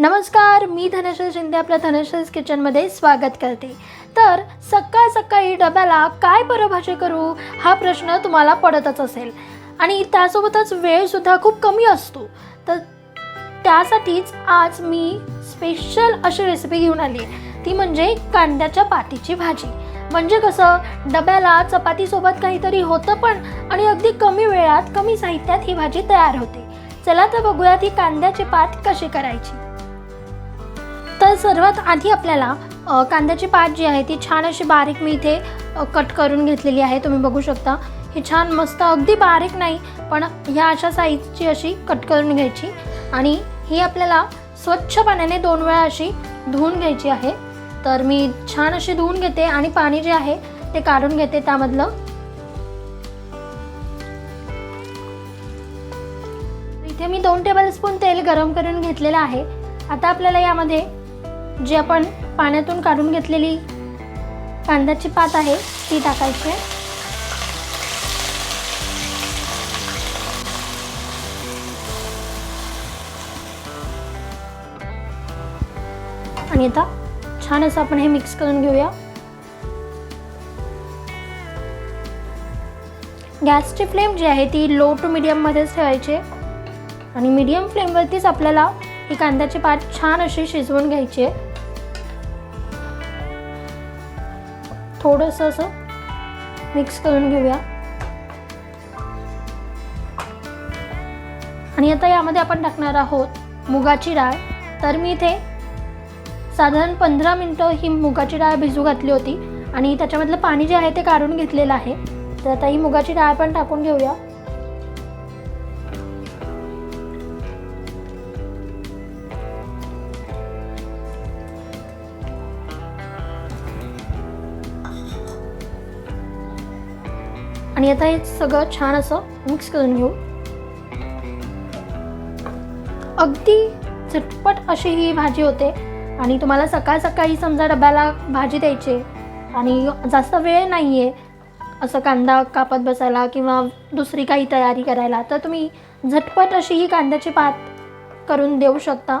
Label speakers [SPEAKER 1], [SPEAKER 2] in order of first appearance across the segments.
[SPEAKER 1] नमस्कार मी धनश्री शिंदे आपल्या धनश्रीज किचनमध्ये स्वागत करते. तर सकाळ सकाळी डब्याला काय बरं भाजी करू हा प्रश्न तुम्हाला पडतच असेल. आणि त्यासोबतच वेळसुद्धा खूप कमी असतो. तर त्यासाठीच आज मी स्पेशल अशी रेसिपी घेऊन आली आहे. ती म्हणजे कांद्याच्या पातीची भाजी. म्हणजे कसं डब्याला चपातीसोबत काहीतरी होतं पण आणि अगदी कमी वेळात कमी साहित्यात ही भाजी तयार होते. चला तर बघूयात ही कांद्याची पात कशी करायची. तर सर्वात आधी आपल्याला कांद्याची पात जी आहे ती छान अशी बारीक मी इथे कट करून घेतलेली आहे. तुम्ही बघू शकता. ही छान मस्त अगदी बारीक नाही पण ह्या अशा साईजची अशी कट करून घ्यायची. आणि ही आपल्याला स्वच्छ पाण्याने दोन वेळा अशी धुवून घ्यायची आहे. तर मी छान अशी धुवून घेते आणि पाणी जे आहे ते काढून घेते त्यामधलं. इथे मी दोन टेबलस्पून तेल गरम करून घेतलेलं आहे. आता आपल्याला यामध्ये जी आपण पाण्यातून काढून घेतलेली कांद्याची पात आहे ती टाकायची. आहे आणि आता छान असं आपण हे मिक्स करून घेऊया. गॅसची फ्लेम जी आहे ती लो टू मिडियममध्येच ठेवायची. आणि मीडियम फ्लेमवरतीच आपल्याला ही कांद्याची पात छान अशी शिजवून घ्यायची आहे. थोडंसं असं मिक्स करून घेऊया. आणि आता यामध्ये आपण टाकणार आहोत मुगाची डाळ. तर मी इथे साधारण पंधरा मिनटं ही मुगाची डाळ भिजू घातली होती. आणि त्याच्यामधलं पाणी जे आहे ते काढून घेतलेलं आहे. तर आता ही मुगाची डाळ पण टाकून घेऊया. आणि आता हे सगळं छान असं मिक्स करून घेऊ. अगदी झटपट अशी ही भाजी होते आणि तुम्हाला सकाळ सकाळी समजा डब्याला भाजी द्यायची आणि जास्त वेळ नाही आहे असं कांदा कापत बसायला किंवा दुसरी काही तयारी करायला तर तुम्ही झटपट अशी ही कांद्याची पात करून देऊ शकता.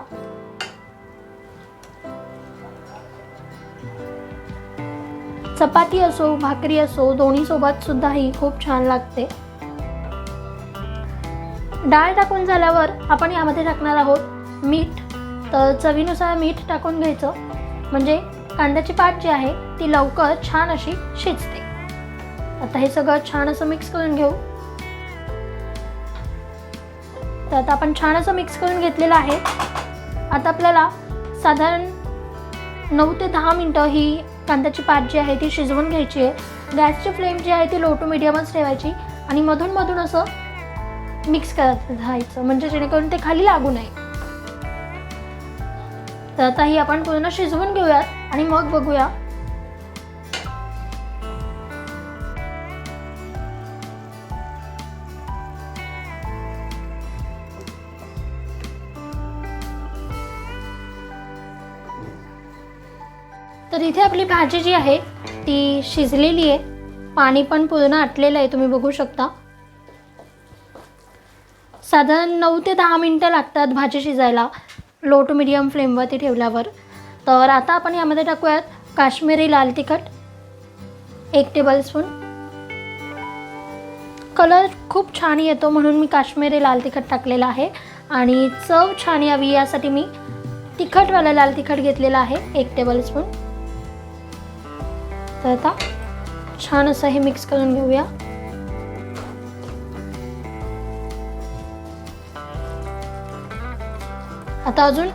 [SPEAKER 1] चपाती असो भाकरी असो दोन्ही सोबत सुद्धा ही खूप छान लागते. डाळ टाकून झाल्यावर आपण यामध्ये टाकणार आहोत मीठ. तर चवीनुसार मीठ टाकून घ्यायचं. म्हणजे कांद्याची पात जी आहे ती लवकर छान अशी शिजते. आता हे सगळं छान असं मिक्स करून घेऊ. तर आता आपण छान असं मिक्स करून घेतलेलं आहे. आता आपल्याला साधारण नऊ ते दहा मिनटं ही कांद्याची पात जी आहे ती शिजवून घ्यायची आहे. गॅसची फ्लेम जी आहे ती लो टू मिडियमच ठेवायची आणि मधून मधून असं मिक्स करत राहायचं म्हणजे जेणेकरून ते खाली लागू नये. तर आता ही आपण पूर्ण शिजवून घेऊयात आणि मग बघूया तर इथे आपली भाजी जी आहे ती शिजलेली आहे. पाणी पण पूर्ण आटलेलं आहे तुम्ही बघू शकता. साधारण नऊ ते दहा मिनटं लागतात भाजी शिजायला लो टू मिडियम फ्लेमवरती ठेवल्यावर. तर आता आपण यामध्ये टाकूयात काश्मीरी लाल तिखट एक टेबलस्पून कलर खूप छान येतो म्हणून मी काश्मीरी लाल तिखट टाकलेलं आहे. आणि चव छान यावी यासाठी मी तिखटवाला लाल तिखट घेतलेला आहे एक टेबलस्पून तर आता छान असं हे मिक्स करून घेऊया. आता अजून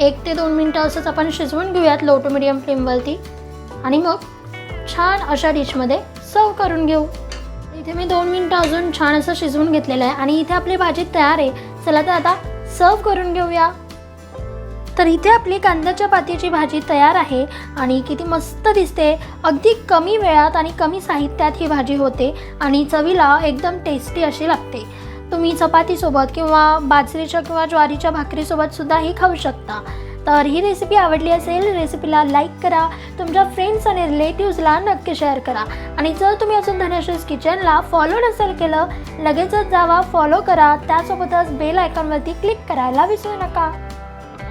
[SPEAKER 1] एक ते दोन मिनटं असंच आपण शिजवून घेऊयात लो टू मिडियम फ्लेमवरती आणि मग छान अशा डिशमध्ये सर्व करून घेऊ. इथे मी दोन मिनटं अजून छान असं शिजवून घेतलेलं आहे. आणि इथे आपली भाजी तयार आहे. चला तर आता सर्व करून घेऊया. तर इथे आपली कांद्याच्या पातीची भाजी तयार आहे आणि किती मस्त दिसते. अगदी कमी वेळात आणि कमी साहित्यात ही भाजी होते आणि चवीला एकदम टेस्टी अशी लागते. तुम्ही चपातीसोबत किंवा बाजरीच्या किंवा ज्वारीच्या भाकरीसोबत सुद्धा ही खाऊ शकता. तर ही रेसिपी आवडली असेल रेसिपीला लाईक करा. तुमच्या फ्रेंड्स आणि रिलेटिव्हजला नक्की शेअर करा. आणि जर तुम्ही अजून धनश्रीज किचनला फॉलो नसेल केलं लगेचच जावा फॉलो करा. त्यासोबतच बेल आयकॉनवरती क्लिक करायला विसरू नका.